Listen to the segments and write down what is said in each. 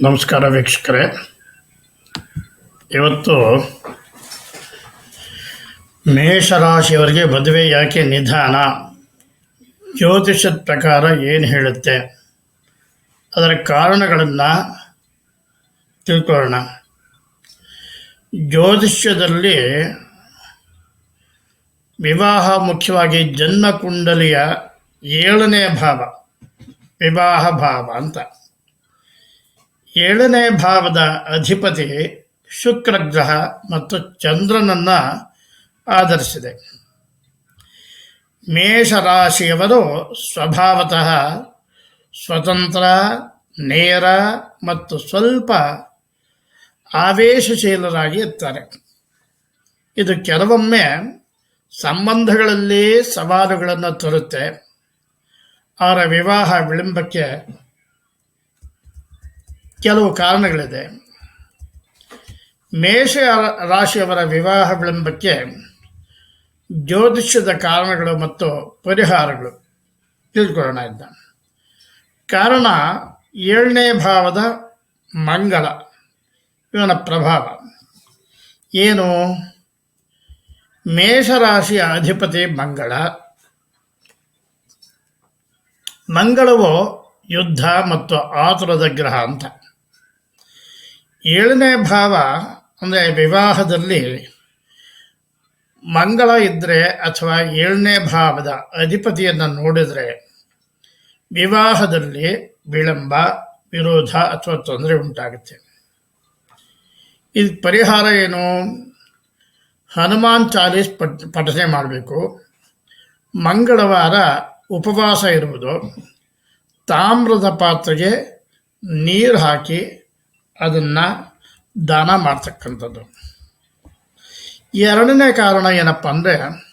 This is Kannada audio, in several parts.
ನಮಸ್ಕಾರ ವೀಕ್ಷಕರೇ. ಇವತ್ತು ಮೇಷರಾಶಿಯವರಿಗೆ ಮದುವೆ ಯಾಕೆ ನಿಧಾನ? ಜ್ಯೋತಿಷದ ಪ್ರಕಾರ ಏನು ಹೇಳುತ್ತೆ? ಅದರ ಕಾರಣಗಳನ್ನು ತಿಳ್ಕೊಳ್ಳೋಣ. ಜ್ಯೋತಿಷ್ಯದಲ್ಲಿ ವಿವಾಹ ಮುಖ್ಯವಾಗಿ ಜನ್ಮಕುಂಡಲಿಯ ಏಳನೇ ಭಾವ, ವಿವಾಹ ಭಾವ ಅಂತ. ಏಳನೇ ಭಾವದ ಅಧಿಪತಿ ಶುಕ್ರಗ್ರಹ ಮತ್ತು ಚಂದ್ರನನ್ನು ಆಧರಿಸಿದೆ. ಮೇಷರಾಶಿಯವರು ಸ್ವಭಾವತಃ ಸ್ವತಂತ್ರ, ನೇರ ಮತ್ತು ಸ್ವಲ್ಪ ಆವೇಶಶೀಲರಾಗಿ ಇರ್ತಾರೆ. ಇದು ಕೆಲವೊಮ್ಮೆ ಸಂಬಂಧಗಳಲ್ಲಿ ಸವಾಲುಗಳನ್ನು ತರುತ್ತೆ. ಅವರ ವಿವಾಹ ವಿಳಂಬಕ್ಕೆ ಕೆಲವು ಕಾರಣಗಳಿದೆ. ಮೇಷ ರಾಶಿಯವರ ವಿವಾಹ ವಿಳಂಬಕ್ಕೆ ಜ್ಯೋತಿಷ್ಯದ ಕಾರಣಗಳು ಮತ್ತು ಪರಿಹಾರಗಳು ತಿಳ್ಕೊಳ್ಳೋಣ ಇದ್ದ ಕಾರಣ, ಏಳನೇ ಭಾವದ ಮಂಗಳ. ಇವನ ಪ್ರಭಾವ. ಏನು? ಮೇಷರಾಶಿಯ ಅಧಿಪತಿ ಮಂಗಳ. ಮಂಗಳವು ಯುದ್ಧ ಮತ್ತು ಆತುರದ ಗ್ರಹ ಅಂತ. ಏಳನೇ ಭಾವ ಅಂದರೆ ವಿವಾಹದಲ್ಲಿ ಮಂಗಳ ಇದ್ದರೆ ಅಥವಾ ಏಳನೇ ಭಾವದ ಅಧಿಪತಿಯನ್ನು ನೋಡಿದರೆ ವಿವಾಹದಲ್ಲಿ ವಿಳಂಬ, ವಿರೋಧ ಅಥವಾ ತೊಂದರೆ ಉಂಟಾಗುತ್ತೆ. ಇದು ಪರಿಹಾರ ಏನು? ಹನುಮಾನ್ ಚಾಲೀಸ್ ಪಠ, ಪಠನೆ ಮಾಡಬೇಕು. ಮಂಗಳವಾರ ಉಪವಾಸ ಇರುವುದು. ತಾಮ್ರದ ಪಾತ್ರೆಗೆ ನೀರು ಹಾಕಿ ಅದನ್ನು ದಾನ ಮಾಡ್ತಕ್ಕಂಥದ್ದು. ಎರಡನೇ ಕಾರಣ ಏನಪ್ಪ ಅಂದರೆ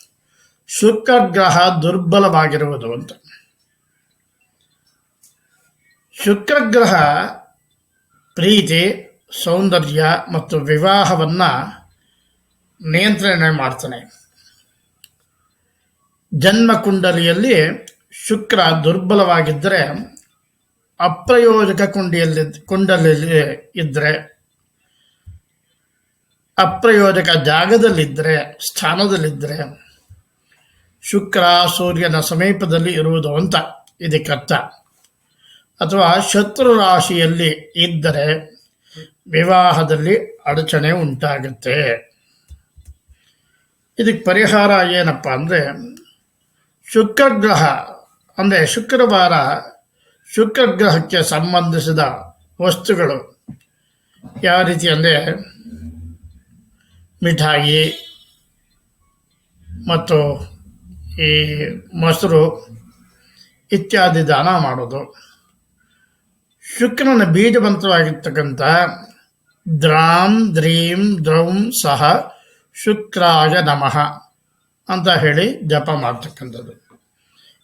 ಶುಕ್ರ ಗ್ರಹ ದುರ್ಬಲವಾಗಿರುವುದು ಅಂತ. ಶುಕ್ರ ಗ್ರಹ ಪ್ರೀತಿ, ಸೌಂದರ್ಯ ಮತ್ತು ವಿವಾಹವನ್ನು ನಿಯಂತ್ರಣೆ ಮಾಡ್ತಾನೆ. ಜನ್ಮ ಕುಂಡಲಿಯಲ್ಲಿ ಶುಕ್ರ ದುರ್ಬಲವಾಗಿದ್ದರೆ ಅಪ್ರಯೋಜಕ ಕುಂಡಿಯಲ್ಲಿ ಕುಂಡಲಲ್ಲಿ ಇದ್ದರೆ ಅಪ್ರಯೋಜಕ ಜಾಗದಲ್ಲಿದ್ದರೆ ಸ್ಥಾನದಲ್ಲಿದ್ದರೆ ಶುಕ್ರ ಸೂರ್ಯನ ಸಮೀಪದಲ್ಲಿ ಇರುವುದು ಅಂತ ಇದಕ್ಕರ್ಥ ಅಥವಾ ಶತ್ರು ರಾಶಿಯಲ್ಲಿ ಇದ್ದರೆ ವಿವಾಹದಲ್ಲಿ ಅಡಚಣೆ ಉಂಟಾಗುತ್ತೆ. ಇದಕ್ಕೆ ಪರಿಹಾರ ಏನಪ್ಪ ಅಂದರೆ, ಶುಕ್ರಗ್ರಹ, ಅಂದರೆ ಶುಕ್ರವಾರ ಶುಕ್ರಗ್ರಹಕ್ಕೆ ಸಂಬಂಧಿಸಿದ ವಸ್ತುಗಳು. ಯಾವ ರೀತಿ ಅಂದರೆ ಮಿಠಾಯಿ ಮತ್ತು ಈ ಮೊಸರು ಇತ್ಯಾದಿ ದಾನ ಮಾಡೋದು. ಶುಕ್ರನ ಬೀಜವಂತವಾಗಿರ್ತಕ್ಕಂಥ ದ್ರಾಂ, ದ್ರೀಂ, ದ್ರೌಂ ಸಹ ಶುಕ್ರಾಯ ನಮಃ ಅಂತ ಹೇಳಿ ಜಪ ಮಾಡ್ತಕ್ಕಂಥದ್ದು.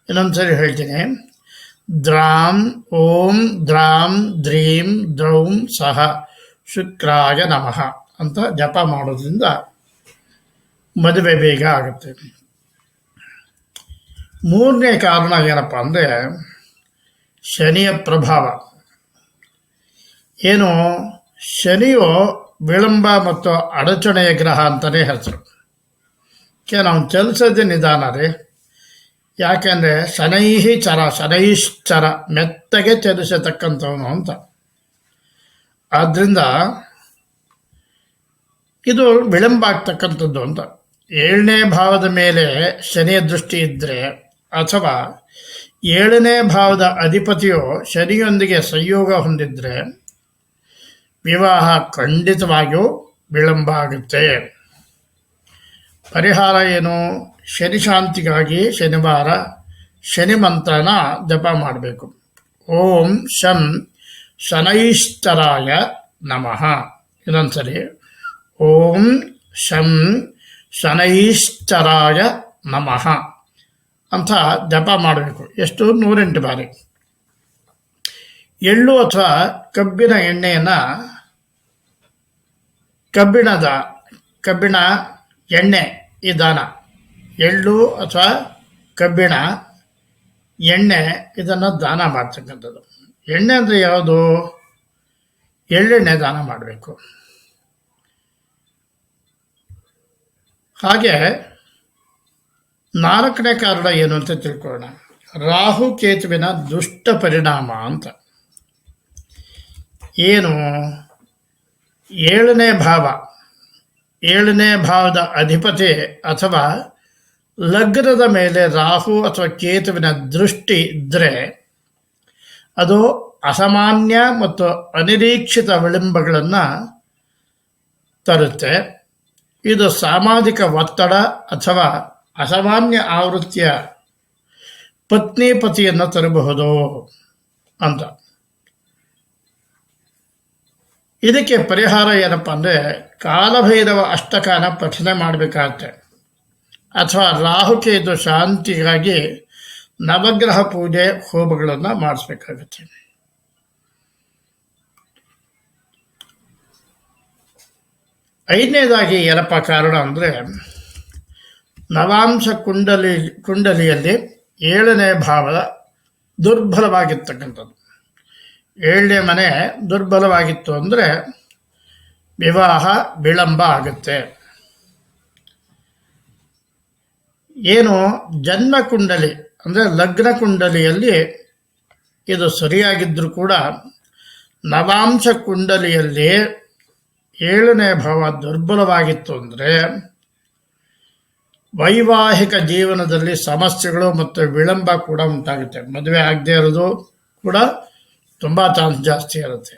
ಇನ್ನೊಂದ್ಸರಿ ಹೇಳ್ತೀನಿ. ದ್ರಾಂ, ಓಂ, ದ್ರಾಂ, ದ್ರೀಂ, ದ್ರೌಂ ಸಹ ಶುಕ್ರಾಯ ನಮಃ ಅಂತ ಜಪ ಮಾಡೋದ್ರಿಂದ ಮದುವೆ ಬೇಗ ಆಗುತ್ತೆ. ಮೂರನೇ ಕಾರಣ ಏನಪ್ಪ ಅಂದರೆ ಶನಿಯ ಪ್ರಭಾವ. ಏನು? ಶನಿಯು ವಿಳಂಬ ಮತ್ತು ಅಡಚಣೆಯ ಗ್ರಹ ಅಂತಲೇ ಹೆಸರು. ಕೆ ನಾವು ಚಲಿಸೋದೇ ನಿಧಾನ ರೀ. ಯಾಕೆಂದರೆ ಶನೈಹಿ ಚರ ಶನೈಶ್ಚರ ಮೆತ್ತಗೆ ಚಲಿಸತಕ್ಕಂಥವನು ಅಂತ. ಆದ್ದರಿಂದ ಇದು ವಿಳಂಬ ಆಗ್ತಕ್ಕಂಥದ್ದು ಅಂತ. ಏಳನೇ ಭಾವದ ಮೇಲೆ ಶನಿಯ ದೃಷ್ಟಿ ಇದ್ದರೆ ಅಥವಾ ಏಳನೇ ಭಾವದ ಅಧಿಪತಿಯು ಶನಿಯೊಂದಿಗೆ ಸಂಯೋಗ ಹೊಂದಿದ್ರೆ, ವಿವಾಹ ಖಂಡಿತವಾಗಿಯೂ ವಿಳಂಬ ಆಗುತ್ತೆ. ಪರಿಹಾರ ಏನು? ಶನಿ ಶಾಂತಿಗಾಗಿ ಶನಿವಾರ ಶನಿ ಮಂತ್ರನ ಜಪ ಮಾಡಬೇಕು. ಓಂ ಶಂ ಶನೈಶ್ಚರಾಯ ನಮಃ. ಇನ್ನೊಂದ್ಸರಿ, ಓಂ ಶಂ ಶನೈಶ್ಚರಾಯ ನಮಃ ಅಂತ ಜಪ ಮಾಡಬೇಕು. ಎಷ್ಟು? ನೂರೆಂಟು ಬಾರಿ. ಎಳ್ಳು ಅಥವಾ ಕಬ್ಬಿನ ಎಣ್ಣೆಯನ್ನು ಕಬ್ಬಿಣದ ಕಬ್ಬಿಣ ಎಣ್ಣೆ ಈ ದಾನ ಎಳ್ಳು ಅಥವಾ ಕಬ್ಬಿಣ, ಎಣ್ಣೆ, ಇದನ್ನು ದಾನ ಮಾಡ್ತಕ್ಕಂಥದ್ದು. ಎಣ್ಣೆ ಅಂದರೆ ಯಾವುದು? ಎಳ್ಳೆಣ್ಣೆ ದಾನ ಮಾಡಬೇಕು. ಹಾಗೆ ನಾಲ್ಕನೇ ಕಾರಣ ಏನು ಅಂತ ತಿಳ್ಕೊಳ್ಳೋಣ. ರಾಹು ಕೇತುವಿನ ದುಷ್ಟ ಪರಿಣಾಮ ಅಂತ. ಏನು? ಏಳನೇ ಭಾವ. ಏಳನೇ ಭಾವದ ಅಧಿಪತಿ ಅಥವಾ ಲಗ್ನದ ಮೇಲೆ ರಾಹು ಅಥವಾ ಕೇತುವಿನ ದೃಷ್ಟಿ ಇದ್ದರೆ ಅದು ಅಸಾಮಾನ್ಯ ಮತ್ತು ಅನಿರೀಕ್ಷಿತ ವಿಳಂಬಗಳನ್ನು ತರುತ್ತೆ. ಇದು ಸಾಮಾಜಿಕ ಒತ್ತಡ ಅಥವಾ ಅಸಾಮಾನ್ಯ ಆವೃತ್ತಿಯ ಪತ್ನಿ ಪತಿಯನ್ನು ತರಬಹುದು ಅಂತ. ಇದಕ್ಕೆ ಪರಿಹಾರ ಏನಪ್ಪ ಅಂದರೆ, ಕಾಲಭೈರವ ಅಷ್ಟಕಾನ ಪಠನೆ ಮಾಡಬೇಕಾಗತ್ತೆ. ಅಥವಾ ರಾಹುಕೇತು ಶಾಂತಿಗಾಗಿ ನವಗ್ರಹ ಪೂಜೆ ಹೋಮಗಳನ್ನು ಮಾಡಿಸ್ಬೇಕಾಗತ್ತೆ. ಐದನೇದಾಗಿ ಏನಪ್ಪ ಕಾರಣ ಅಂದರೆ ನವಾಂಶ ಕುಂಡಲಿ ಕುಂಡಲಿಯಲ್ಲಿ ಏಳನೇ ಭಾವ ದುರ್ಬಲವಾಗಿರ್ತಕ್ಕಂಥದ್ದು. ಏಳನೇ ಮನೆ ದುರ್ಬಲವಾಗಿತ್ತು ಅಂದರೆ ವಿವಾಹ ವಿಳಂಬ ಆಗುತ್ತೆ. ಏನು ಜನ್ಮ ಕುಂಡಲಿ, ಅಂದರೆ ಲಗ್ನ ಕುಂಡಲಿಯಲ್ಲಿ ಇದು ಸರಿಯಾಗಿದ್ದರೂ ಕೂಡ ನವಾಂಶ ಕುಂಡಲಿಯಲ್ಲಿ ಏಳನೇ ಭಾವ ದುರ್ಬಲವಾಗಿತ್ತು ಅಂದರೆ ವೈವಾಹಿಕ ಜೀವನದಲ್ಲಿ ಸಮಸ್ಯೆಗಳು ಮತ್ತು ವಿಳಂಬ ಕೂಡ ಉಂಟಾಗುತ್ತೆ. ಮದುವೆ ಆಗದೆ ಇರೋದು ಕೂಡ ತುಂಬ ಚಾನ್ಸ್ ಜಾಸ್ತಿ ಇರುತ್ತೆ.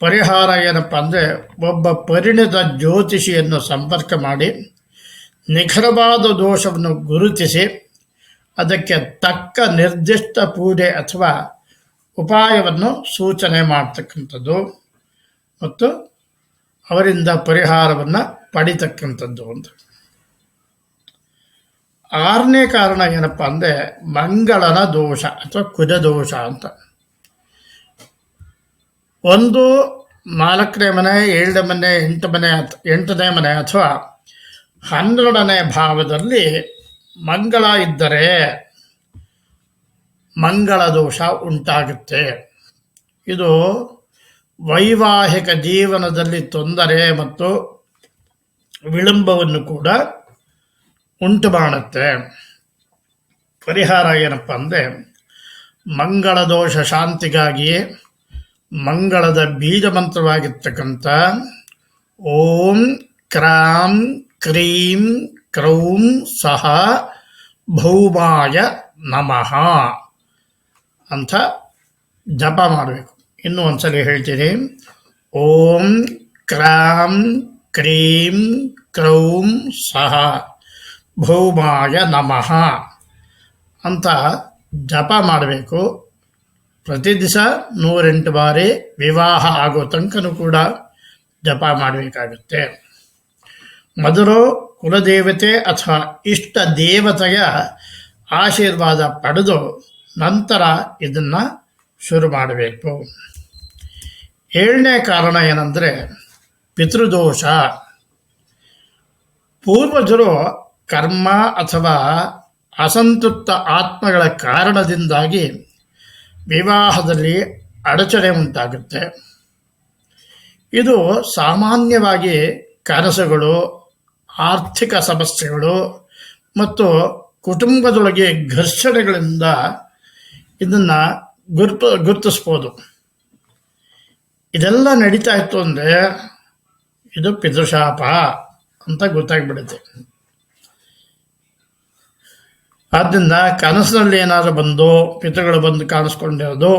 ಪರಿಹಾರ ಏನಪ್ಪ ಅಂದರೆ ಒಬ್ಬ ಪರಿಣಿತ ಜ್ಯೋತಿಷಿಯನ್ನು ಸಂಪರ್ಕ ಮಾಡಿ ನಿಖರವಾದ ದೋಷವನ್ನು ಗುರುತಿಸಿ ಅದಕ್ಕೆ ತಕ್ಕ ನಿರ್ದಿಷ್ಟ ಪೂಜೆ ಅಥವಾ ಉಪಾಯವನ್ನು ಸೂಚನೆ ಮಾಡ್ತಕ್ಕಂಥದ್ದು ಮತ್ತು ಅವರಿಂದ ಪರಿಹಾರವನ್ನು ಪಡಿತಕ್ಕಂಥದ್ದು ಅಂತ. ಆರನೇ ಕಾರಣ ಏನಪ್ಪ ಅಂದರೆ ಮಂಗಳನ ದೋಷ ಅಥವಾ ಕುಜ ದೋಷ ಅಂತ. ಒಂದು ನಾಲ್ಕನೇ ಮನೆ, ಏಳನೇ ಮನೆ ಎಂಟು ಮನೆ, ಎಂಟನೇ ಮನೆ ಅಥವಾ ಹನ್ನೆರಡನೇ ಭಾವದಲ್ಲಿ ಮಂಗಳ ಇದ್ದರೆ ಮಂಗಳ ದೋಷ ಉಂಟಾಗುತ್ತೆ. ಇದು ವೈವಾಹಿಕ ಜೀವನದಲ್ಲಿ ತೊಂದರೆ ಮತ್ತು ವಿಳಂಬವನ್ನು ಕೂಡ ಉಂಟು ಮಾಡುತ್ತೆ. ಪರಿಹಾರ ಏನಪ್ಪ ಅಂದರೆ ಮಂಗಳ ದೋಷ ಶಾಂತಿಗಾಗಿ ಮಂಗಳದ ಬೀಜ ಮಂತ್ರವಾಗಿರ್ತಕ್ಕಂಥ ಓಂ ಕ್ರಾಂ ಕ್ರೀಂ ಕ್ರೌಂ ಸಹ ಭೌಮಾಯ ನಮಃ ಅಂತ ಜಪ ಮಾಡಬೇಕು. ಇನ್ನೂ ಒಂದ್ಸಲ ಹೇಳ್ತೀನಿ. ಓಂ ಕ್ರಾಂ ಕ್ರೀಂ ಕ್ರೌಂ ಸಹ ಭೌಮಾಯ ನಮಃ ಅಂತ ಜಪ ಮಾಡಬೇಕು. ಪ್ರತಿ ದಿವಸ ನೂರೆಂಟು ಬಾರಿ ವಿವಾಹ ಆಗೋ ತನಕನೂ ಕೂಡ ಜಪ ಮಾಡಬೇಕಾಗುತ್ತೆ. ಮೊದಲು ಕುಲದೇವತೆ ಅಥವಾ ಇಷ್ಟ ದೇವತೆಯ ಆಶೀರ್ವಾದ ಪಡೆದು ನಂತರ ಇದನ್ನು ಶುರು ಮಾಡಬೇಕು. ಏಳನೇ ಕಾರಣ ಏನಂದರೆ ಪಿತೃದೋಷ. ಪೂರ್ವಜರು ಕರ್ಮ ಅಥವಾ ಅಸಂತೃಪ್ತ ಆತ್ಮಗಳ ಕಾರಣದಿಂದಾಗಿ ವಿವಾಹದಲ್ಲಿ ಅಡಚಣೆ ಉಂಟಾಗುತ್ತೆ. ಇದು ಸಾಮಾನ್ಯವಾಗಿ ಕನಸುಗಳು ಆರ್ಥಿಕ ಸಮಸ್ಯೆಗಳು ಮತ್ತು ಕುಟುಂಬದೊಳಗೆ ಘರ್ಷಣೆಗಳಿಂದ ಇದನ್ನು ಗುರ್ತು ಗುರುತಿಸ್ಬೋದು. ಇದೆಲ್ಲ ನಡೀತಾ ಇತ್ತು ಅಂದರೆ ಇದು ಪಿತೃಶಾಪ ಅಂತ ಗೊತ್ತಾಗ್ಬಿಡುತ್ತೆ. ಆದ್ದರಿಂದ ಕನಸಿನಲ್ಲಿ ಏನಾದರೂ ಬಂದು ಪಿತೃಗಳು ಬಂದು ಕಾಣಿಸ್ಕೊಂಡಿರೋದು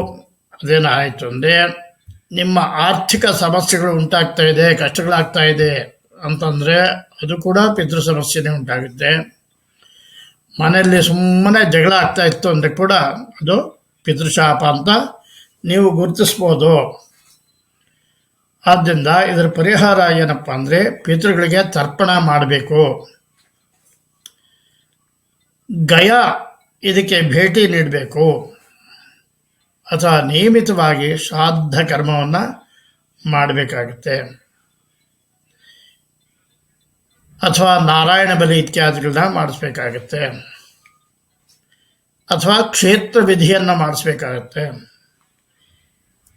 ಅದೇನಾಯಿತು ಅಂದರೆ ನಿಮ್ಮ ಆರ್ಥಿಕ ಸಮಸ್ಯೆಗಳು ಉಂಟಾಗ್ತಾ ಇದೆ, ಕಷ್ಟಗಳಾಗ್ತಾ ಇದೆ ಅಂತಂದರೆ ಅದು ಕೂಡ ಪಿತೃ ಸಮಸ್ಯೆನೇ ಉಂಟಾಗುತ್ತೆ. ಮನೆಯಲ್ಲಿ ಸುಮ್ಮನೆ ಜಗಳ ಆಗ್ತಾ ಇತ್ತು ಅಂದರೆ ಕೂಡ ಅದು ಪಿತೃಶಾಪ ಅಂತ ನೀವು ಗುರುತಿಸ್ಬೋದು. ಆದ್ದರಿಂದ ಇದರ ಪರಿಹಾರ ಏನಪ್ಪ ಅಂದರೆ ಪಿತೃಗಳಿಗೆ ತರ್ಪಣ ಮಾಡಬೇಕು. ಗಯ ಇದಕ್ಕೆ ಭೇಟಿ ನೀಡಬೇಕು. ಅಥವಾ ನಿಯಮಿತವಾಗಿ ಶ್ರಾದ್ದ ಕರ್ಮವನ್ನು ಮಾಡಬೇಕಾಗುತ್ತೆ. ಅಥವಾ ನಾರಾಯಣ ಬಲಿ ಇತ್ಯಾದಿಗಳನ್ನ ಮಾಡಿಸ್ಬೇಕಾಗತ್ತೆ. ಅಥವಾ ಕ್ಷೇತ್ರ ವಿಧಿಯನ್ನು ಮಾಡಿಸ್ಬೇಕಾಗತ್ತೆ.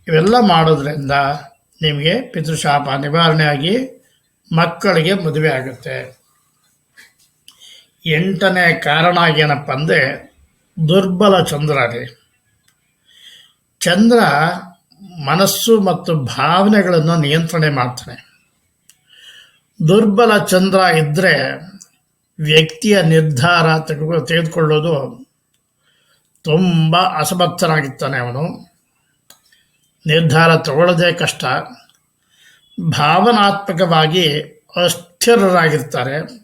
ಇವೆಲ್ಲ ಮಾಡೋದ್ರಿಂದ ನಿಮಗೆ ಪಿತೃಶಾಪ ನಿವಾರಣೆಯಾಗಿ ಮಕ್ಕಳಿಗೆ ಮದುವೆ ಆಗುತ್ತೆ. ಎಂಟನೇ ಕಾರಣ ಏನಪ್ಪ ಅಂದರೆ ದುರ್ಬಲ ಚಂದ್ರ ರೀ. ಚಂದ್ರ ಮನಸ್ಸು ಮತ್ತು ಭಾವನೆಗಳನ್ನು ನಿಯಂತ್ರಣೆ ಮಾಡ್ತಾನೆ. ದುರ್ಬಲ ಚಂದ್ರ ಇದ್ದರೆ ವ್ಯಕ್ತಿಯ ನಿರ್ಧಾರ ತೆಗೆದು, ತೆಗೆದುಕೊಳ್ಳೋದು ತುಂಬ ಅಸಮರ್ಥನಾಗಿರ್ತಾನೆ ಅವನು. ನಿರ್ಧಾರ ತಗೊಳ್ಳೋದೇ ಕಷ್ಟ. ಭಾವನಾತ್ಮಕವಾಗಿ ಅಸ್ಥಿರರಾಗಿರ್ತಾರೆ.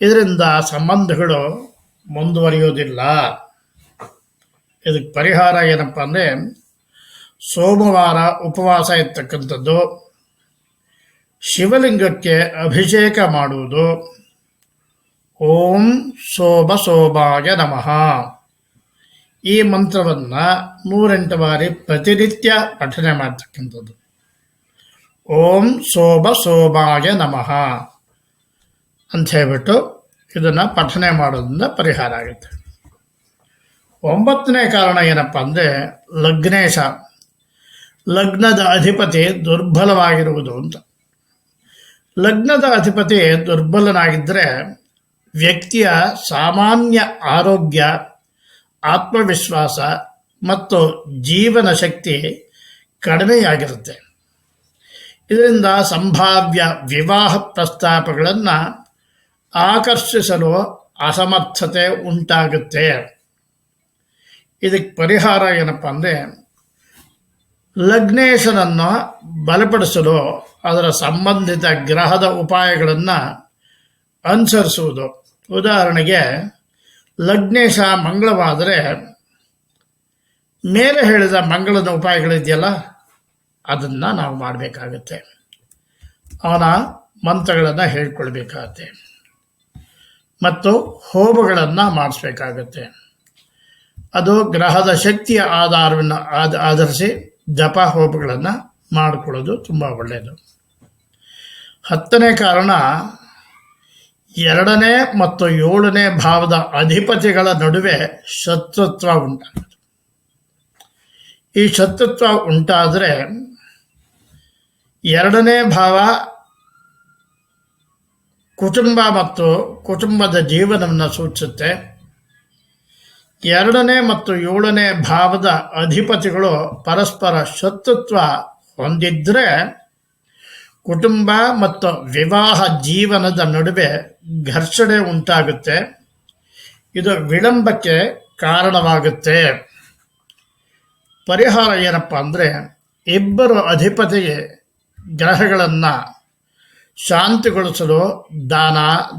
ಇದರಿಂದ ಸಂಬಂಧಗಳು ಮುಂದುವರಿಯೋದಿಲ್ಲ. ಇದಕ್ಕೆ ಪರಿಹಾರ ಏನಪ್ಪ ಅಂದರೆ ಸೋಮವಾರ ಉಪವಾಸ ಇರ್ತಕ್ಕಂಥದ್ದು. ಶಿವಲಿಂಗಕ್ಕೆ ಅಭಿಷೇಕ ಮಾಡುವುದು. ಓಂ ಸೋಭ ಸೋಭಾಯ ನಮಃ. ಈ ಮಂತ್ರವನ್ನು ನೂರೆಂಟು ಬಾರಿ ಪ್ರತಿನಿತ್ಯ ಪಠನೆ ಮಾಡ್ತಕ್ಕಂಥದ್ದು. ಓಂ ಸೋಭ ಸೋಭಾಯ ನಮಃ ಅಂತ ಹೇಳ್ಬಿಟ್ಟು ಇದನ್ನು ಪಠನೆ ಮಾಡೋದ್ರಿಂದ ಪರಿಹಾರ ಆಗುತ್ತೆ. ಒಂಬತ್ತನೇ ಕಾರಣ ಏನಪ್ಪ ಅಂದರೆ ಲಗ್ನೇಶ, ಲಗ್ನದ ಅಧಿಪತಿ ದುರ್ಬಲವಾಗಿರುವುದು ಅಂತ. ಲಗ್ನದ ಅಧಿಪತಿ ದುರ್ಬಲನಾಗಿದ್ದರೆ ವ್ಯಕ್ತಿಯ ಸಾಮಾನ್ಯ ಆರೋಗ್ಯ, ಆತ್ಮವಿಶ್ವಾಸ ಮತ್ತು ಜೀವನ ಶಕ್ತಿ ಕಡಿಮೆಯಾಗಿರುತ್ತೆ. ಇದರಿಂದ ಸಂಭಾವ್ಯ ವಿವಾಹ ಪ್ರಸ್ತಾಪಗಳನ್ನು ಆಕರ್ಷಿಸಲು ಅಸಮರ್ಥತೆ ಉಂಟಾಗುತ್ತೆ. ಇದಕ್ಕೆ ಪರಿಹಾರ ಏನಪ್ಪ ಅಂದರೆ ಲಗ್ನೇಶನನ್ನು ಬಲಪಡಿಸಲು ಅದರ ಸಂಬಂಧಿತ ಗ್ರಹದ ಉಪಾಯಗಳನ್ನು ಅನುಸರಿಸುವುದು. ಉದಾಹರಣೆಗೆ, ಲಗ್ನೇಶ ಮಂಗಳವಾದರೆ ಮೇಲೆ ಹೇಳಿದ ಮಂಗಳದ ಉಪಾಯಗಳಿದೆಯಲ್ಲ, ಅದನ್ನು ನಾವು ಮಾಡಬೇಕಾಗತ್ತೆ. ಅವನ ಮಂತ್ರಗಳನ್ನು ಹೇಳ್ಕೊಳ್ಬೇಕಾಗತ್ತೆ. ಮತ್ತು ಹೋಮಗಳನ್ನು ಮಾಡಿಸ್ಬೇಕಾಗತ್ತೆ. ಅದು ಗ್ರಹದ ಶಕ್ತಿಯ ಆಧಾರವನ್ನು ಆಧರಿಸಿ ಜಪ ಹೋಮಗಳನ್ನು ಮಾಡಿಕೊಳ್ಳೋದು ತುಂಬ ಒಳ್ಳೆಯದು ಹತ್ತನೇ ಕಾರಣ, ಎರಡನೇ ಮತ್ತು ಏಳನೇ ಭಾವದ ಅಧಿಪತಿಗಳ ನಡುವೆ ಶತ್ರುತ್ವ ಉಂಟಾಗುತ್ತೆ ಈ ಶತ್ರುತ್ವ ಉಂಟಾದರೆ ಎರಡನೇ ಭಾವ ಕುಟುಂಬ ಮತ್ತು ಕುಟುಂಬದ ಜೀವನವನ್ನು ಸೂಚಿಸುತ್ತೆ. ಎರಡನೇ ಮತ್ತು ಏಳನೇ ಭಾವದ ಅಧಿಪತಿಗಳು ಪರಸ್ಪರ ಶತ್ರುತ್ವ ಹೊಂದಿದ್ರೆ ಕುಟುಂಬ ಮತ್ತು ವಿವಾಹ ಜೀವನದ ನಡುವೆ ಘರ್ಷಣೆ ಉಂಟಾಗುತ್ತೆ. ಇದು ವಿಳಂಬಕ್ಕೆ ಕಾರಣವಾಗುತ್ತೆ. ಪರಿಹಾರ ಏನಪ್ಪ ಅಂದರೆ ಇಬ್ಬರು ಅಧಿಪತಿಗೆ ಗ್ರಹಗಳನ್ನು ಶಾಂತಿಗೊಳಿಸಲು ದಾನ,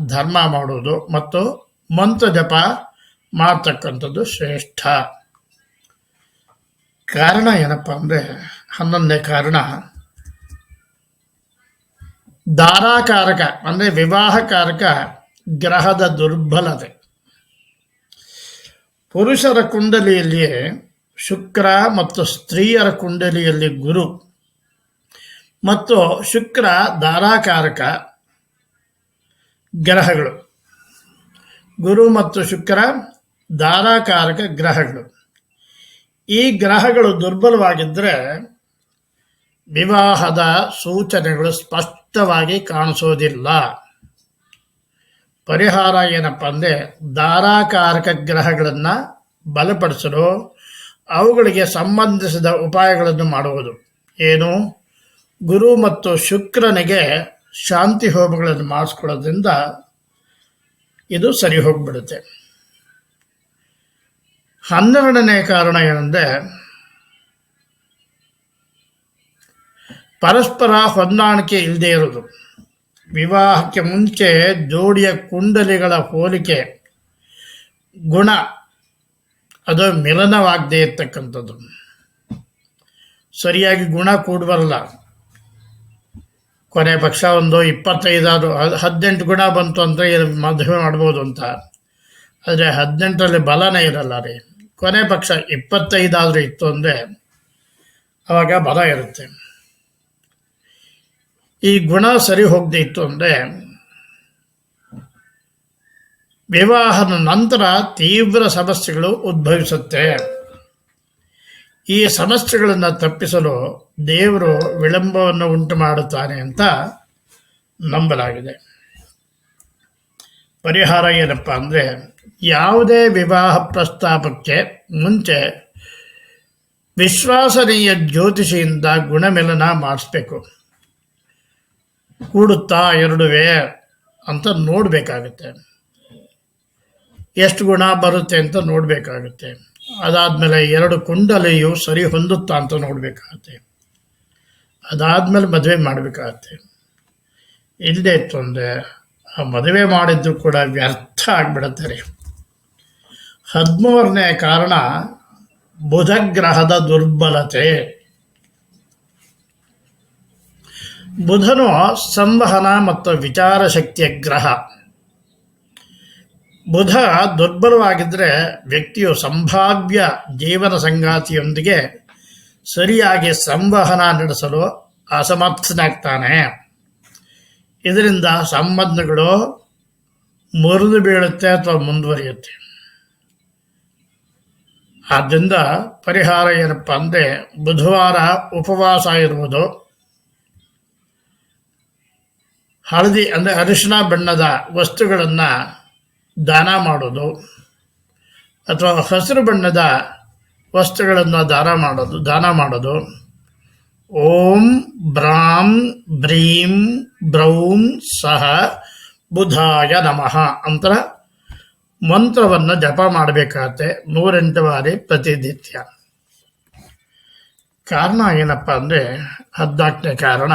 ಧರ್ಮ ಮಾಡುವುದು ಮತ್ತು ಮಂತ್ರ ಜಪ ಮಾಡ್ತಕ್ಕಂಥದ್ದು ಶ್ರೇಷ್ಠ. ಕಾರಣ ಏನಪ್ಪ ಅಂದರೆ ಹನ್ನೊಂದನೇ ಕಾರಣ. ದಾರಾಕಾರಕ ಅಂದರೆ ವಿವಾಹಕಾರಕ ಗ್ರಹದ ದುರ್ಬಲತೆ. ಪುರುಷರ ಕುಂಡಲಿಯಲ್ಲಿಯೇ ಶುಕ್ರ ಮತ್ತು ಸ್ತ್ರೀಯರ ಕುಂಡಲಿಯಲ್ಲಿ ಗುರು. ಮತ್ತು ಶುಕ್ರ ಧಾರಾಕಾರಕ ಗ್ರಹಗಳು. ಗುರು ಮತ್ತು ಶುಕ್ರ ಧಾರಾಕಾರಕ ಗ್ರಹಗಳು. ಈ ಗ್ರಹಗಳು ದುರ್ಬಲವಾಗಿದ್ದರೆ ವಿವಾಹದ ಸೂಚನೆಗಳು ಸ್ಪಷ್ಟವಾಗಿ ಕಾಣಿಸೋದಿಲ್ಲ. ಪರಿಹಾರ ಏನಪ್ಪ ಅಂದರೆ ಧಾರಾಕಾರಕ ಗ್ರಹಗಳನ್ನು ಬಲಪಡಿಸಲು ಅವುಗಳಿಗೆ ಸಂಬಂಧಿಸಿದ ಉಪಾಯಗಳನ್ನು ಮಾಡುವುದು. ಏನು? ಗುರು ಮತ್ತು ಶುಕ್ರನಿಗೆ ಶಾಂತಿ ಹೋಮಗಳನ್ನು ಮಾಡಿಸ್ಕೊಳ್ಳೋದ್ರಿಂದ ಇದು ಸರಿ ಹೋಗ್ಬಿಡುತ್ತೆ. ಹನ್ನೆರಡನೇ ಕಾರಣ ಏನಂದರೆ, ಪರಸ್ಪರ ಹೊಂದಾಣಿಕೆ ಇಲ್ಲದೆ ಇರೋದು ವಿವಾಹಕ್ಕೆ ಮುಂಚೆ ಜೋಡಿಯ ಕುಂಡಲಿಗಳ ಹೋಲಿಕೆ ಗುಣ, ಅದು ಮಿಲನವಾಗದೇ ಇರ್ತಕ್ಕಂಥದ್ದು. ಸರಿಯಾಗಿ ಗುಣ ಕೂಡಬರಲ್ಲ ಕೊನೆ ಪಕ್ಷ ಒಂದು ಇಪ್ಪತ್ತೈದಾದ್ರು ಹದಿನೆಂಟು ಗುಣ ಬಂತು ಅಂದರೆ ಮದುವೆ ಮಾಡ್ಬೋದು ಅಂತ. ಆದರೆ ಹದಿನೆಂಟರಲ್ಲಿ ಬಲನೇ ಇರಲ್ಲ ರೀ. ಕೊನೆ ಪಕ್ಷ ಇಪ್ಪತ್ತೈದಾದರೂ ಇತ್ತು ಅಂದರೆ ಅವಾಗ ಬಲ ಇರುತ್ತೆ. ಈ ಗುಣ ಸರಿ ಹೋಗದೆ ಇತ್ತು ಅಂದರೆ ವಿವಾಹದ ನಂತರ ತೀವ್ರ ಸಮಸ್ಯೆಗಳು ಉದ್ಭವಿಸುತ್ತೆ. ಈ ಸಮಸ್ಯೆಗಳನ್ನು ತಪ್ಪಿಸಲು ದೇವರು ವಿಳಂಬವನ್ನು ಉಂಟು ಮಾಡುತ್ತಾನೆ ಅಂತ ನಂಬಲಾಗಿದೆ. ಪರಿಹಾರ ಏನಪ್ಪ ಅಂದರೆ ಯಾವುದೇ ವಿವಾಹ ಪ್ರಸ್ತಾಪಕ್ಕೆ ಮುಂಚೆ ವಿಶ್ವಾಸನೀಯ ಜ್ಯೋತಿಷಿಯಿಂದ ಗುಣಮಿಲನ ಮಾಡಿಸ್ಬೇಕು. ಕೂಡುತ್ತಾ ಎರಡುವೆ ಅಂತ ನೋಡಬೇಕಾಗುತ್ತೆ. ಎಷ್ಟು ಗುಣ ಬರುತ್ತೆ ಅಂತ ನೋಡಬೇಕಾಗುತ್ತೆ. ಅದಾದಮೇಲೆ ಎರಡು ಕುಂಡಲಿಯು ಸರಿ ಹೊಂದುತ್ತಾ ಅಂತ ನೋಡಬೇಕಾಗತ್ತೆ. ಅದಾದಮೇಲೆ ಮದುವೆ ಮಾಡಬೇಕಾಗತ್ತೆ. ಇಲ್ಲದೆ ಇತ್ತು ಅಂದರೆ ಆ ಮದುವೆ ಮಾಡಿದ್ದು ಕೂಡ ವ್ಯರ್ಥ ಆಗಿಬಿಡುತ್ತಾರೆ ಹದಿಮೂರನೇ ಕಾರಣ ಬುಧಗ್ರಹದ ದುರ್ಬಲತೆ. ಬುಧನು ಸಂವಹನ ಮತ್ತು ವಿಚಾರ ಶಕ್ತಿಯ ಗ್ರಹ. ಬುಧ ದುರ್ಬಲವಾಗಿದ್ದರೆ ವ್ಯಕ್ತಿಯು ಸಂಭಾವ್ಯ ಜೀವನ ಸಂಗಾತಿಯೊಂದಿಗೆ ಸರಿಯಾಗಿ ಸಂವಹನ ನಡೆಸಲು ಅಸಮರ್ಥನಾಗ್ತಾನೆ. ಇದರಿಂದ ಸಂಬಂಧಗಳು ಮುರಿದು ಬೀಳುತ್ತೆ ಅಥವಾ ಮುಂದುವರಿಯುತ್ತೆ. ಆದ್ದರಿಂದ ಪರಿಹಾರ ಏನಪ್ಪ ಅಂದರೆ ಬುಧವಾರ ಉಪವಾಸ ಇರುವುದು. ಹಳದಿ ಅಂದರೆ ಅರಿಶಿಣ ಬಣ್ಣದ ವಸ್ತುಗಳನ್ನು ದಾನ ಮಾಡೋದು ಅಥವಾ ಹಸಿರು ಬಣ್ಣದ ವಸ್ತುಗಳನ್ನು ದಾನ ಮಾಡೋದು ದಾನ ಮಾಡೋದು ಓಂ ಬ್ರಾಂ ಬ್ರೀಂ ಬ್ರೌಂ ಸಹ ಬುಧಾಯ ನಮಃ ಅಂತ ಮಂತ್ರವನ್ನು ಜಪ ಮಾಡಬೇಕಾಗತ್ತೆ ನೂರೆಂಟು ಬಾರಿ ಪ್ರತಿನಿತ್ಯ. ಕಾರಣ ಏನಪ್ಪ ಅಂದರೆ ಹದಿನಾಲ್ಕನೇ ಕಾರಣ.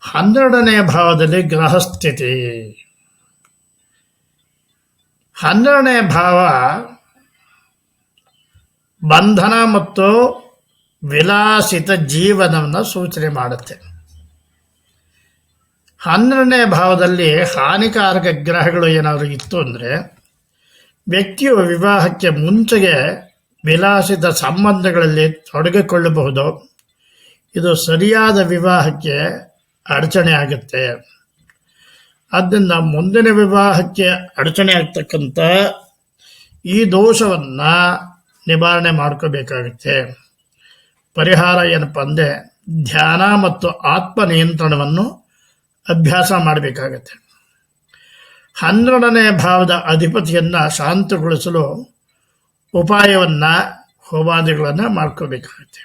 ಹನ್ನೆರಡನೇ ಭಾವದಲ್ಲಿ ಗ್ರಹಸ್ಥಿತಿ ಹನ್ನೆರಡನೇ ಭಾವ ಬಂಧನ ಮತ್ತು ವಿಲಾಸಿತ ಜೀವನವನ್ನು ಸೂಚನೆ ಮಾಡುತ್ತೆ. ಹನ್ನೆರಡನೇ ಭಾವದಲ್ಲಿ ಹಾನಿಕಾರಕ ಗ್ರಹಗಳು ಏನಾದರೂ ಇತ್ತು ಅಂದರೆ ವ್ಯಕ್ತಿಯು ವಿವಾಹಕ್ಕೆ ಮುಂಚೆಗೆ ವಿಲಾಸಿತ ಸಂಬಂಧಗಳಲ್ಲಿ ತೊಡಗಿಕೊಳ್ಳಬಹುದು. ಇದು ಸರಿಯಾದ ವಿವಾಹಕ್ಕೆ ಅಡಚಣೆ ಆಗುತ್ತೆ. ಆದ್ದರಿಂದ ಮುಂದಿನ ವಿವಾಹಕ್ಕೆ ಅಡಚಣೆ ಆಗ್ತಕ್ಕಂಥ ಈ ದೋಷವನ್ನು ನಿವಾರಣೆ ಮಾಡ್ಕೋಬೇಕಾಗುತ್ತೆ. ಪರಿಹಾರ ಏನಪ್ಪ ಅಂದರೆ ಧ್ಯಾನ ಮತ್ತು ಆತ್ಮ ನಿಯಂತ್ರಣವನ್ನು ಅಭ್ಯಾಸ ಮಾಡಬೇಕಾಗತ್ತೆ. ಹನ್ನೆರಡನೇ ಭಾವದ ಅಧಿಪತಿಯನ್ನು ಶಾಂತಗೊಳಿಸಲು ಉಪಾಯವನ್ನು ಹೋಮಾದಿಗಳನ್ನು ಮಾಡ್ಕೋಬೇಕಾಗತ್ತೆ.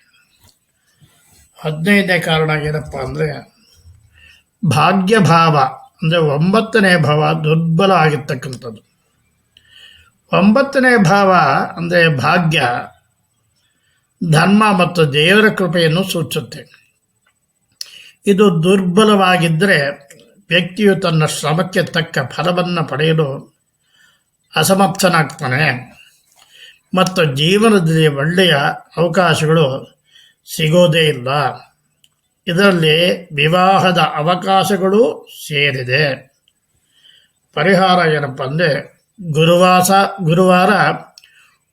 ಹದಿನೈದನೇ ಕಾರಣ ಏನಪ್ಪ ಅಂದರೆ, ಭಾಗ್ಯಭಾವ ಅಂದರೆ ಒಂಬತ್ತನೇ ಭಾವ ದುರ್ಬಲ ಆಗಿರ್ತಕ್ಕಂಥದ್ದು. ಒಂಬತ್ತನೇ ಭಾವ ಅಂದರೆ ಭಾಗ್ಯ, ಧರ್ಮ ಮತ್ತು ದೇವರ ಕೃಪೆಯನ್ನು ಸೂಚಿಸುತ್ತೆ ಇದು ದುರ್ಬಲವಾಗಿದ್ದರೆ ವ್ಯಕ್ತಿಯು ತನ್ನ ಶ್ರಮಕ್ಕೆ ತಕ್ಕ ಫಲವನ್ನು ಪಡೆಯಲು ಅಸಮರ್ಥನಾಗ್ತಾನೆ. ಮತ್ತು ಜೀವನದಲ್ಲಿ ಒಳ್ಳೆಯ ಅವಕಾಶಗಳು ಸಿಗೋದೇ ಇಲ್ಲ. ಇದರಲ್ಲಿ ವಿವಾಹದ ಅವಕಾಶಗಳು ಸೇರಿದೆ. ಪರಿಹಾರ ಏನಪ್ಪ ಅಂದರೆ ಗುರುವಾಸ, ಗುರುವಾರ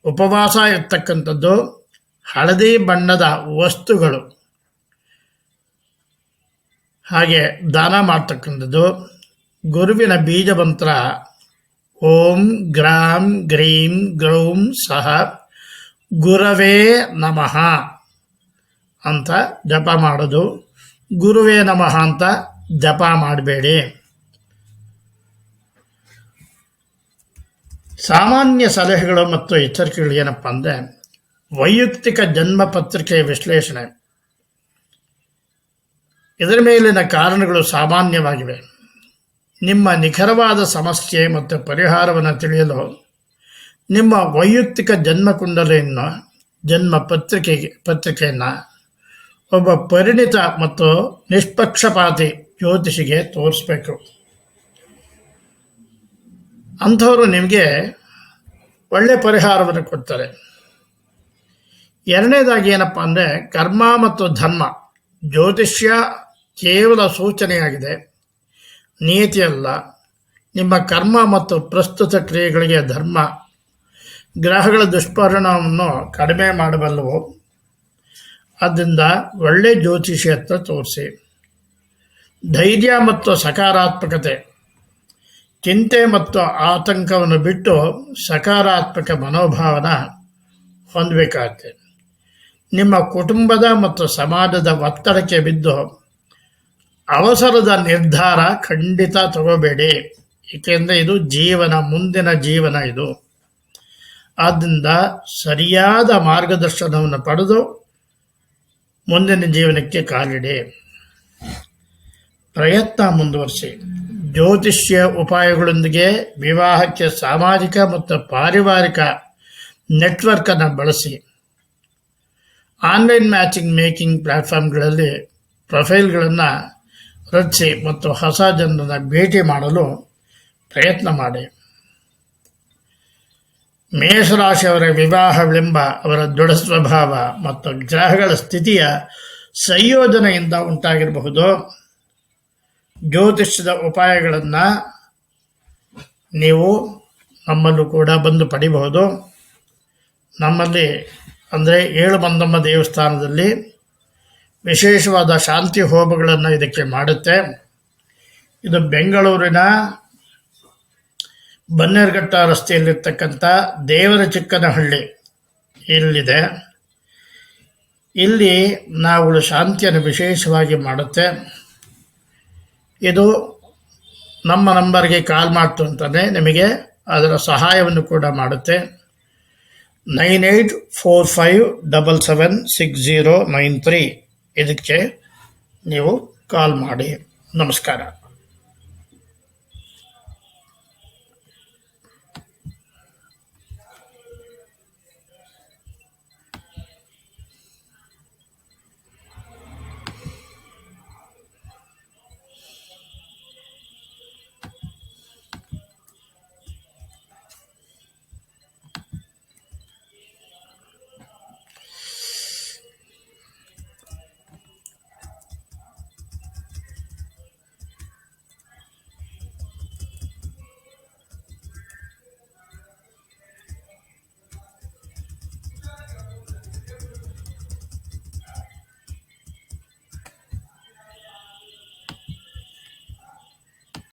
ಉಪವಾಸ ಇರ್ತಕ್ಕಂಥದ್ದು ಹಳದಿ ಬಣ್ಣದ ವಸ್ತುಗಳು. ಹಾಗೆ ದಾನ ಮಾಡ್ತಕ್ಕಂಥದ್ದು. ಗುರುವಿನ ಬೀಜ ಮಂತ್ರ ಓಂ ಗ್ರಾಂ ಗ್ರೀಂ ಗ್ರೌಂ ಸಹ ಗುರವೇ ನಮಃ ಅಂತ ಜಪ ಮಾಡೋದು. ಗುರುವೇ ನಮಃ ಅಂತ ಜಪ ಮಾಡಬೇಡಿ. ಸಾಮಾನ್ಯ ಸಲಹೆಗಳು ಮತ್ತು ಎಚ್ಚರಿಕೆಗಳು ಏನಪ್ಪ ಅಂದರೆ ವೈಯಕ್ತಿಕ ಜನ್ಮ ಪತ್ರಿಕೆಯ ವಿಶ್ಲೇಷಣೆ. ಇದರ ಮೇಲಿನ ಕಾರಣಗಳು ಸಾಮಾನ್ಯವಾಗಿವೆ. ನಿಮ್ಮ ನಿಖರವಾದ ಸಮಸ್ಯೆ ಮತ್ತು ಪರಿಹಾರವನ್ನು ತಿಳಿಯಲು ನಿಮ್ಮ ವೈಯಕ್ತಿಕ ಜನ್ಮ ಕುಂಡಲಿಯನ್ನು ಜನ್ಮ ಪತ್ರಿಕೆಗೆ ಪತ್ರಿಕೆಯನ್ನು ಒಬ್ಬ ಪರಿಣಿತ ಮತ್ತು ನಿಷ್ಪಕ್ಷಪಾತಿ ಜ್ಯೋತಿಷಿಗೆ ತೋರಿಸ್ಬೇಕು. ಅಂಥವರು ನಿಮಗೆ ಒಳ್ಳೆ ಪರಿಹಾರವನ್ನು ಕೊಡ್ತಾರೆ. ಎರಡನೇದಾಗಿ ಏನಪ್ಪ ಅಂದರೆ ಕರ್ಮ ಮತ್ತು ಧರ್ಮ, ಜ್ಯೋತಿಷ್ಯ ಕೇವಲ ಸೂಚನೆಯಾಗಿದೆ. ನೀತಿಯಲ್ಲ ನಿಮ್ಮ ಕರ್ಮ ಮತ್ತು ಪ್ರಸ್ತುತ ಕ್ರಿಯೆಗಳಿಗೆ ಧರ್ಮ. ಗ್ರಹಗಳ ದುಷ್ಪರಿಣಾಮವನ್ನು ಕಡಿಮೆ ಮಾಡಬಲ್ಲವು. ಆದ್ದರಿಂದ ಒಳ್ಳೆ ಜ್ಯೋತಿಷಿ ಹತ್ರ ತೋರಿಸಿ. ಧೈರ್ಯ ಮತ್ತು ಸಕಾರಾತ್ಮಕತೆ. ಚಿಂತೆ ಮತ್ತು ಆತಂಕವನ್ನು ಬಿಟ್ಟು ಸಕಾರಾತ್ಮಕ ಮನೋಭಾವನ ಹೊಂದಬೇಕಾಗುತ್ತೆ. ನಿಮ್ಮ ಕುಟುಂಬದ ಮತ್ತು ಸಮಾಜದ ಒತ್ತಡಕ್ಕೆ ಬಿದ್ದು ಅವಸರದ ನಿರ್ಧಾರ ಖಂಡಿತ ತಗೋಬೇಡಿ. ಏಕೆಂದರೆ ಇದು ಜೀವನ, ಮುಂದಿನ ಜೀವನ ಇದು. ಆದ್ದರಿಂದ ಸರಿಯಾದ ಮಾರ್ಗದರ್ಶನವನ್ನು ಪಡೆದು ಮುಂದಿನ ಜೀವನಕ್ಕೆ ಕಾಲಿಡಿ. ಪ್ರಯತ್ನ ಮುಂದುವರಿಸಿ. ಜ್ಯೋತಿಷ್ಯ ಉಪಾಯಗಳೊಂದಿಗೆ ವಿವಾಹಕ್ಕೆ ಸಾಮಾಜಿಕ ಮತ್ತು ಪಾರಿವಾರಿಕ ನೆಟ್ವರ್ಕನ್ನು ಬಳಸಿ. ಆನ್ಲೈನ್ ಮ್ಯಾಚಿಂಗ್ ಮೇಕಿಂಗ್ ಪ್ಲ್ಯಾಟ್ಫಾರ್ಮ್ಗಳಲ್ಲಿ ಪ್ರೊಫೈಲ್ಗಳನ್ನು ರಚಿಸಿ ಮತ್ತು ಹೊಸ ಜನರನ್ನು ಭೇಟಿ ಮಾಡಲು ಪ್ರಯತ್ನ ಮಾಡಿ. ಮೇಷರಾಶಿಯವರ ವಿವಾಹ ವಿಳಂಬ ಅವರ ದೃಢ ಸ್ವಭಾವ ಮತ್ತು ಗ್ರಹಗಳ ಸ್ಥಿತಿಯ ಸಂಯೋಜನೆಯಿಂದ ಉಂಟಾಗಿರಬಹುದು. ಜ್ಯೋತಿಷ್ಯದ ಉಪಾಯಗಳನ್ನು ನೀವು ನಮ್ಮಲ್ಲೂ ಕೂಡ ಬಂದು ಪಡಿಬಹುದು. ನಮ್ಮಲ್ಲಿ ಅಂದರೆ ಏಳು ಬಂದಮ್ಮ ದೇವಸ್ಥಾನದಲ್ಲಿ ವಿಶೇಷವಾದ ಶಾಂತಿ ಹೋಮಗಳನ್ನು ಇದಕ್ಕೆ ಮಾಡುತ್ತೆ. ಇದು ಬೆಂಗಳೂರಿನ ಬನ್ನೇರ್ಘಟ್ಟ ರಸ್ತೆಯಲ್ಲಿರ್ತಕ್ಕಂಥ ದೇವರ ಚಿಕ್ಕನಹಳ್ಳಿ ಇಲ್ಲಿದೆ. ಇಲ್ಲಿ ನಾವು ಶಾಂತಿಯನ್ನು ವಿಶೇಷವಾಗಿ ಮಾಡುತ್ತೆ. ಇದು ನಮ್ಮ ನಂಬರ್ಗೆ ಕಾಲ್ ಮಾಡ್ತು ಅಂತಲೇ ನಿಮಗೆ ಅದರ ಸಹಾಯವನ್ನು ಕೂಡ ಮಾಡುತ್ತೆ. Nine eight four five double seven six zero nine three ಇದಕ್ಕೆ ನೀವು ಕಾಲ್ ಮಾಡಿ. ನಮಸ್ಕಾರ.